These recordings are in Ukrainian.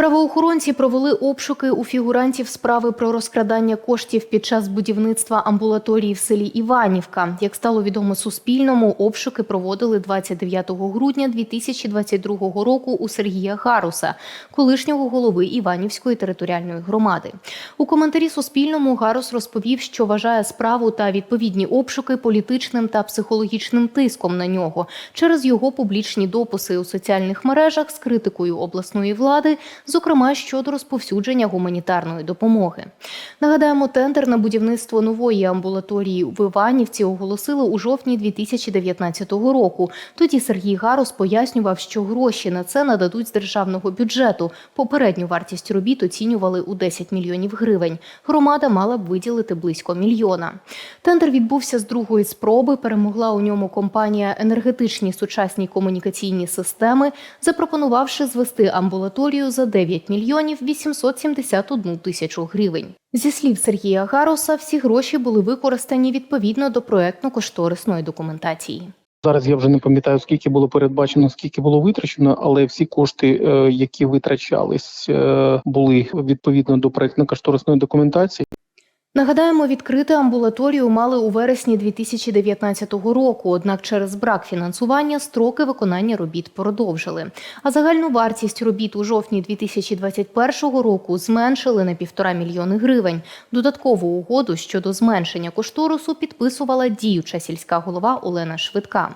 Правоохоронці провели обшуки у фігурантів справи про розкрадання коштів під час будівництва амбулаторії в селі Іванівка. Як стало відомо Суспільному, обшуки проводили 29 грудня 2022 року у Сергія Гаруса, колишнього голови Іванівської територіальної громади. У коментарі Суспільному Гарус розповів, що вважає справу та відповідні обшуки політичним та психологічним тиском на нього через його публічні дописи у соціальних мережах з критикою обласної влади зокрема щодо розповсюдження гуманітарної допомоги. Нагадаємо, тендер на будівництво нової амбулаторії в Іванівці оголосили у жовтні 2019 року. Тоді Сергій Гарус пояснював, що гроші на це нададуть з державного бюджету. Попередню вартість робіт оцінювали у 10 мільйонів гривень. Громада мала б виділити близько мільйона. Тендер відбувся з другої спроби. Перемогла у ньому компанія енергетичні сучасні комунікаційні системи, запропонувавши звести амбулаторію за 9 мільйонів 871 тисячу гривень. Зі слів Сергія Гароса, всі гроші були використані відповідно до проектно-кошторисної документації. Зараз я вже не пам'ятаю, скільки було передбачено, скільки було витрачено, але всі кошти, е, які витрачались, е, були відповідно до проектно-кошторисної документації. Нагадаємо, відкрити амбулаторію мали у вересні 2019 року. Однак через брак фінансування строки виконання робіт продовжили. А загальну вартість робіт у жовтні 2021 року зменшили на півтора мільйони гривень. Додаткову угоду щодо зменшення кошторису підписувала діюча сільська голова Олена Швидка.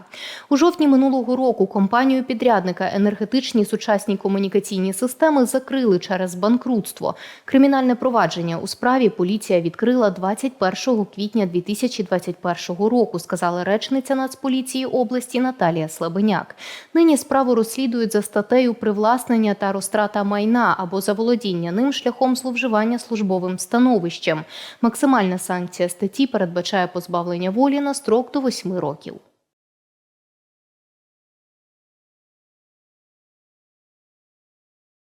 У жовтні минулого року компанію підрядника енергетичні сучасні комунікаційні системи закрили через банкрутство. Кримінальне провадження у справі поліція відкрила 21 квітня 2021 року, сказала речниця Нацполіції області Наталія Слабеняк. Нині справу розслідують за статтею привласнення та розтрата майна або заволодіння ним шляхом зловживання службовим становищем. Максимальна санкція статті передбачає позбавлення волі на строк до 8 років.